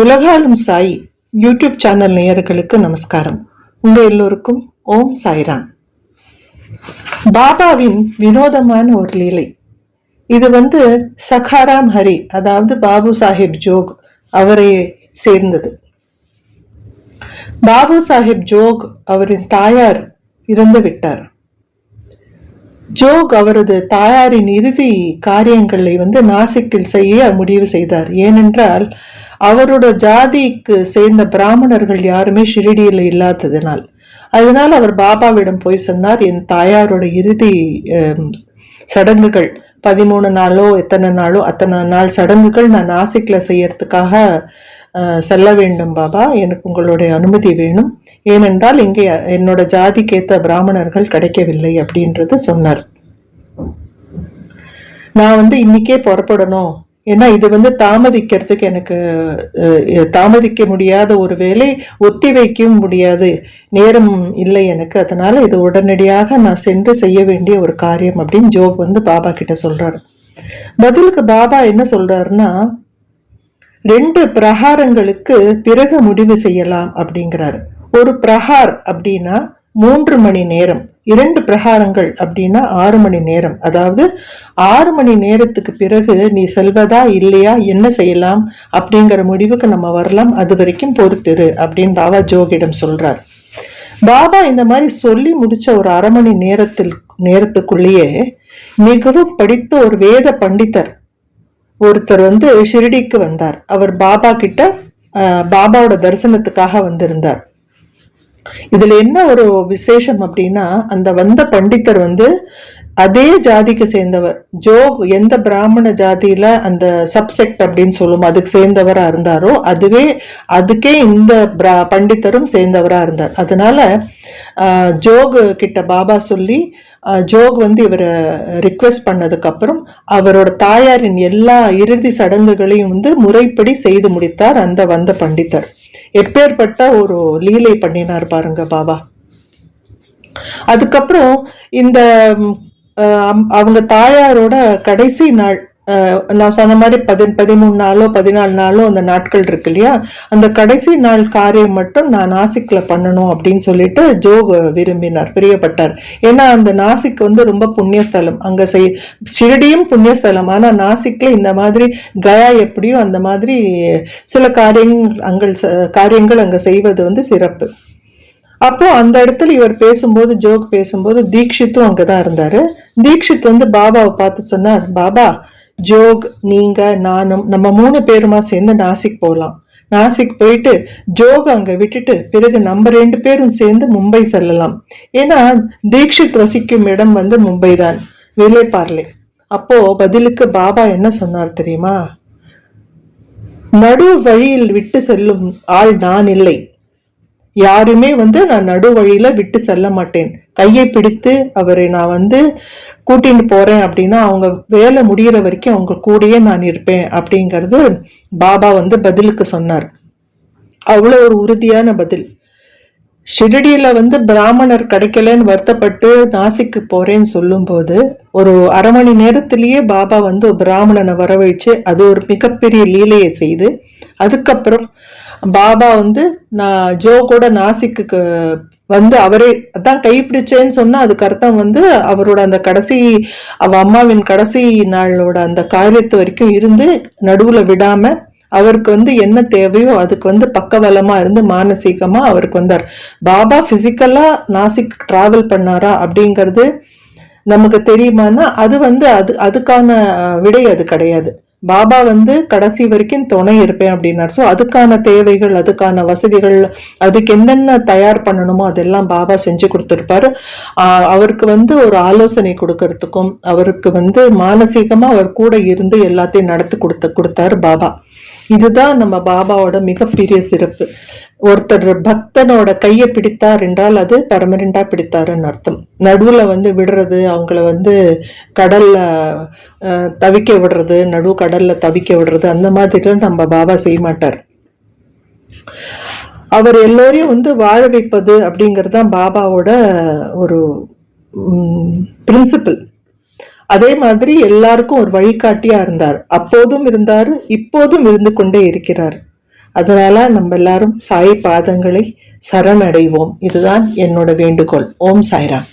உலகாலும் Sai YouTube channel நேயர்களுக்கு நமஸ்காரம். உங்க எல்லோருக்கும் ஓம் சாய்ராம். பாபாவின் வினோதமான ஒரு லீலை. இது வந்து சகாராம் ஹரி அதாவது பாபு சாஹிப் ஜோக் அவரை சேர்ந்தது. பாபு சாஹிப் ஜோக் அவரின் தாயார் இறந்து விட்டார் ஜோக் அவரது தாயாரின் இறுதி காரியங்களை வந்து நாசிக்கில் செய்ய முடிவு செய்தார். ஏனென்றால் அவரோட ஜாதிக்கு சேர்ந்த பிராமணர்கள் யாருமே ஷிரடியில் இல்லாததினால். அதனால் அவர் பாபாவிடம் போய் சொன்னார் என் தாயாரோட இறுதி சடங்குகள் பதிமூணு நாளோ எத்தனை நாளோ அத்தனை நாள் சடங்குகள் நான் நாசிக்கில் செய்யறதுக்காக செல்ல வேண்டும் பாபா. எனக்கு உங்களுடைய அனுமதி வேணும். ஏனென்றால் இங்கே என்னோட ஜாதிக்கேத்த பிராமணர்கள் கிடைக்கவில்லை அப்படின்றது சொன்னார். நான் வந்து இன்னைக்கே புறப்படணும். ஏன்னா இது வந்து தாமதிக்கிறதுக்கு எனக்கு தாமதிக்க முடியாத ஒரு வேலை ஒத்தி வைக்கவும் முடியாது. நேரம் இல்லை எனக்கு. அதனால இது உடனடியாக நான் சென்று செய்ய வேண்டிய ஒரு காரியம் அப்படின்னு ஜோக் வந்து பாபா கிட்ட சொல்றாரு. பதிலுக்கு பாபா என்ன சொல்றாருன்னா ரெண்டு பிரகாரங்களுக்கு பிறகு முடிவு செய்யலாம் அப்படிங்கிறாரு. ஒரு பிரகார் அப்படின்னா மூன்று மணி நேரம் இரண்டு பிரகாரங்கள் அப்படின்னா ஆறு மணி நேரம். அதாவது ஆறு மணி நேரத்துக்கு பிறகு நீ செல்வதா இல்லையா என்ன செய்யலாம் அப்படிங்கிற முடிவுக்கு நம்ம வரலாம். அது வரைக்கும் பொறுத்திரு அப்படின்னு பாபா ஜோகிடம் சொல்றார். பாபா இந்த மாதிரி சொல்லி முடிச்ச ஒரு அரை மணி நேரத்தில் நேரத்துக்குள்ளேயே மிகவும் படித்த ஒரு வேத பண்டிதர் ஒருத்தர் வந்து ஷிரடிக்கு வந்தார். அவர் பாபா கிட்ட பாபாவோட தரிசனத்துக்காக வந்திருந்தார். இதுல என்ன ஒரு விசேஷம் அப்படின்னா அந்த வந்த பண்டித்தர் வந்து அதே ஜாதிக்கு சேர்ந்தவர். ஜோக் எந்த பிராமண ஜாதியில அந்த சப்செக்ட் அப்படின்னு சொல்லும் அதுக்கு சேர்ந்தவரா இருந்தாரோ அதுவே அதுக்கே இந்த பிரா- பண்டித்தரும் சேர்ந்தவரா இருந்தார். அதனால ஆஹ், ஜோக் கிட்ட பாபா சொல்லி ஜோக் வந்து இவரை ரிக்வெஸ்ட் பண்ணதுக்கு அப்புறம் அவரோட தாயாரின் எல்லா இறுதி சடங்குகளையும் வந்து முறைப்படி செய்து முடித்தார் அந்த வந்த பண்டித்தர் எப்பேற்பட்ட ஒரு லீலை பண்ணினார் பாருங்க பாபா. அதுக்கப்புறம் இந்த அவங்க தாயாரோட கடைசி நாள் நான் சொன்ன மாதிரி பதி பதிமூணு நாளோ பதினாலு நாளோ அந்த நாட்கள் இருக்கு இல்லையா? அந்த கடைசி நாள் காரியம் மட்டும் நான் நாசிக்கில் பண்ணணும் அப்படின்னு சொல்லிட்டு ஜோக் விரும்பினார் பிரியப்பட்டார். ஏன்னா அந்த நாசிக் வந்து ரொம்ப புண்ணியஸ்தலம். அங்கே செய் ஷிரடியும் புண்ணியஸ்தலம். ஆனால் நாசிக்கில் இந்த மாதிரி கயா எப்படியோ அந்த மாதிரி சில காரியங்கள் அங்கள் காரியங்கள் அங்கே செய்வது வந்து சிறப்பு. அப்போ அந்த இடத்துல இவர் பேசும்போது ஜோக் பேசும்போது தீக்ஷித்தும் அங்கதான் இருந்தார். தீக்ஷித் வந்து பாபாவை பார்த்து சொன்னார் பாபா ஜோக் நீங்க நானும் நம்ம மூணு பேருமா சேர்ந்து நாசிக் போகலாம் நாசிக் போயிட்டு ஜோக் அங்க விட்டுட்டு பிறகு நம்ம ரெண்டு பேரும் சேர்ந்து மும்பை செல்லலாம். ஏன்னா தீக்ஷித் வசிக்கும் இடம் வந்து மும்பை தான். விலைப்பார்லே அப்போ பதிலுக்கு பாபா என்ன சொன்னார் தெரியுமா? நடு வழியில் விட்டு செல்லும் ஆள் நான் இல்லை. யாருமே வந்து நான் நடு வழியில் விட்டு செல்ல மாட்டேன். கையை பிடித்து அவரை நான் வந்து கூட்டின்னு போகிறேன் அப்படின்னா அவங்க வேலை முடியிற வரைக்கும் அவங்க கூடயே நான் இருப்பேன் அப்படிங்கிறது பாபா வந்து பதிலுக்கு சொன்னார். அவ்வளோ ஒரு உறுதியான பதில். ஷிரடியில் வந்து பிராமணர் கிடைக்கலன்னு வருத்தப்பட்டு நாசிக்கு போகிறேன்னு சொல்லும்போது ஒரு அரை மணி நேரத்திலேயே பாபா வந்து பிராமணனை வரவழைச்சு அது ஒரு மிகப்பெரிய லீலையை செய்து அதுக்கப்புறம் பாபா வந்து நான் ஜோ கூட நாசிக்கு வந்து அவரே அதான் கைப்பிடிச்சேன்னு சொன்னா அதுக்கு அர்த்தம் வந்து அவரோட அந்த கடைசி அவ அம்மாவின் கடைசி நாளோட அந்த காரியத்து வரைக்கும் இருந்து நடுவுல விடாம அவருக்கு வந்து என்ன தேவையோ அதுக்கு வந்து பக்கவலமாக இருந்து மானசீகமா அவருக்கு வந்தார். பாபா பிசிக்கலா நாசிக் டிராவல் பண்ணாரா அப்படிங்கிறது நமக்கு தெரியுமானா அது வந்து அது அதுக்கான விடை அது கிடையாது. பாபா வந்து கடைசி வரைக்கும் துணை இருப்பேன் அப்படின்னார். ஸோ அதுக்கான தேவைகள் அதுக்கான வசதிகள் அதுக்கு என்னென்ன தயார் பண்ணணுமோ அதெல்லாம் பாபா செஞ்சு கொடுத்துருப்பாரு. அவருக்கு வந்து ஒரு ஆலோசனை கொடுக்கறதுக்கும் அவருக்கு வந்து மானசீகமாக அவர் கூட இருந்து எல்லாத்தையும் நடத்தி கொடுத்து கொடுத்தாரு பாபா. இதுதான் நம்ம பாபாவோட மிகப்பெரிய சிறப்பு. ஒருத்தர் பக்தனோட கையை பிடித்தார் என்றால் அது பெர்மனண்டா பிடித்தாருன்னு அர்த்தம். நடுவில் வந்து விடுறது அவங்கள வந்து கடல்ல தவிக்க விடுறது நடு கடல்ல தவிக்க விடுறது அந்த மாதிரிலாம் நம்ம பாபா செய்ய மாட்டார். அவர் எல்லோரையும் வந்து வாழ வைப்பது அப்படிங்கிறது தான் பாபாவோட ஒரு பிரின்சிபல் அதே மாதிரி எல்லாருக்கும் ஒரு வழிகாட்டியா இருந்தார். அப்போதும் இருந்தார் இப்போதும் இருந்து கொண்டே இருக்கிறார். அதனால நம்ம எல்லாரும் சாய் பாதங்களை சரணடைவோம். இதுதான் என்னோட வேண்டுகோள். ஓம் சாய்ராம்.